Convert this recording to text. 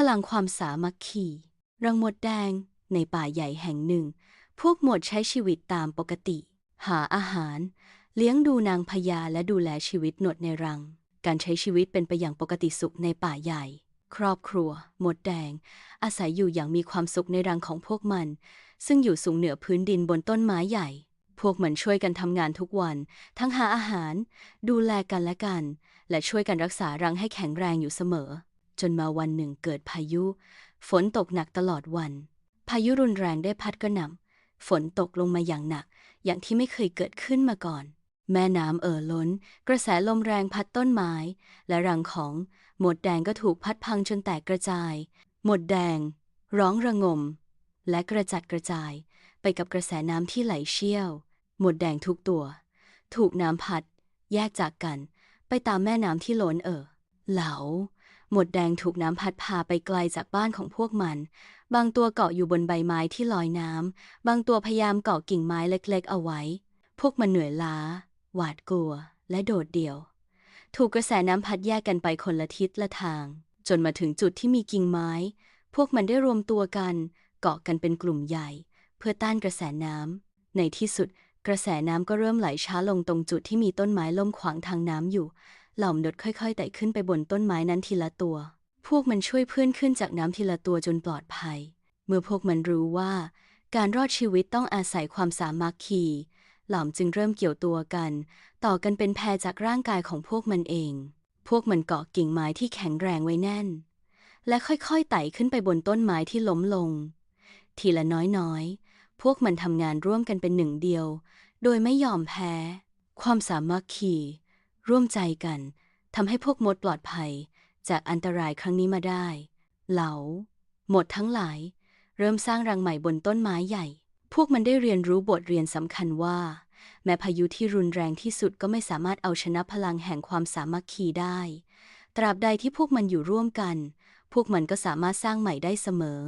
พลังความสามัคคี รังหมดแดงในป่าใหญ่แห่งหนึ่ง พวกหมดใช้ชีวิตตามปกติ หาอาหาร เลี้ยงดูนางพญาและดูแลชีวิตหนวดในรัง การใช้ชีวิตเป็นไปอย่างปกติสุขในป่าใหญ่ ครอบครัว หมดแดง อาศัยอยู่อย่างมีความสุขในรังของพวกมัน ซึ่งอยู่สูงเหนือพื้นดินบนต้นไม้ใหญ่ พวกมันช่วยกันทำงานทุกวัน ทั้งหาอาหาร ดูแลกันและกัน และช่วยกันรักษารังให้แข็งแรงอยู่เสมอ จนมาวันหนึ่งเกิดพายุ ฝนตกหนักตลอดวัน พายุรุนแรงได้พัดกระหน่ำฝนตกลงมาอย่างหนัก อย่างที่ไม่เคยเกิดขึ้นมาก่อน แม่น้ำเอ่อล้น กระแสลมแรงพัดต้นไม้ และรังของหมดแดงก็ถูกพัดพังจนแตกกระจาย หมดแดง ร้องระงม และกระจัดกระจาย ไปกับกระแสน้ำที่ไหลเชี่ยว หมดแดงทุกตัว ถูกน้ำพัด แยกจากกัน ไปตามแม่น้ำที่ล้นเอ่อเหลา หมดแดงถูกน้ำพัดพาไปไกลจากบ้านของพวกมัน บางตัวเกาะอยู่บนใบไม้ที่ลอยน้ำ บางตัวพยายามเกาะกิ่งไม้เล็กๆ เอาไว้ พวกมันเหนื่อยล้า หวาดกลัว และโดดเดี่ยว ถูกกระแสน้ำพัดแยกกันไปคนละทิศละทาง จนมาถึงจุดที่มีกิ่งไม้ พวกมันได้รวมตัวกัน เกาะกันเป็นกลุ่มใหญ่ เพื่อต้านกระแสน้ำ ในที่สุด กระแสน้ำก็เริ่มไหลช้าลงตรงจุดที่มีต้นไม้ล้มขวางทางน้ำอยู่ เหล่ามดค่อยๆไต่ขึ้นไปบนต้นไม้นั้นทีละตัว พวกมันช่วยเพื่อนขึ้นจากน้ำทีละตัวจนปลอดภัย เมื่อพวกมันรู้ว่า การรอดชีวิตต้องอาศัยความสามัคคี เหล่ามจึงเริ่มเกี่ยวตัวกัน ต่อกันเป็นแพรจากร่างกายของพวกมันเอง พวกมันเกาะกิ่งไม้ที่แข็งแรงไว้แน่น และค่อยๆไต่ขึ้นไปบนต้นไม้ที่ล้มลง ทีละน้อยๆ พวกมันทำงานร่วมกันเป็นหนึ่งเดียว โดยไม่ยอมแพ้ ความสามัคคี ร่วมใจกันทำให้พวกมดปลอดภัย จากอันตรายครั้งนี้มาได้ เหลา หมดทั้งหลาย เริ่มสร้างรังใหม่บนต้นไม้ใหญ่ พวกมันได้เรียนรู้บทเรียนสำคัญว่า แม้พายุที่รุนแรงที่สุดก็ไม่สามารถเอาชนะพลังแห่งความสามัคคีได้ ตราบใดที่พวกมันอยู่ร่วมกัน พวกมันก็สามารถสร้างใหม่ได้เสมอ